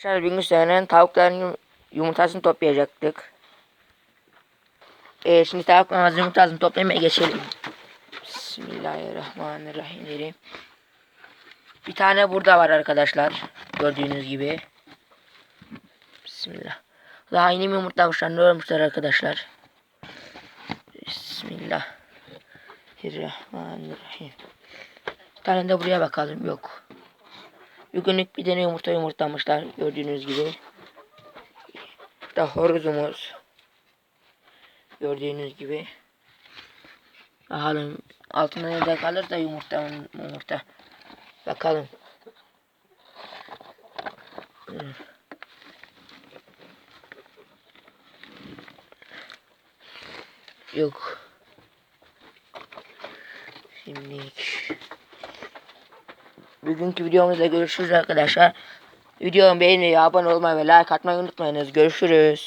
Arkadaşlar bugün senin tavukların yum- yumurtasını toplayacaktık. Ee, şimdi tavukların yumurtasını toplamaya geçelim. Bismillahirrahmanirrahim. Bir tane burada var arkadaşlar. Gördüğünüz gibi. Bismillah. Daha yeni mi yumurtlamışlar? Ne olmuşlar arkadaşlar? Bismillahirrahmanirrahim. Bir tane de buraya bakalım. Yok. Bugünlük bir tane yumurta yumurtlamışlar. Gördüğünüz gibi. Burada horozumuz. Gördüğünüz gibi. Bakalım altında ne de kalır da yumurta yumurta. Bakalım. Yok. Şimdi bugünkü videomuzda görüşürüz arkadaşlar. Videomu beğenmeyi, abone olmayı ve like atmayı unutmayınız. Görüşürüz.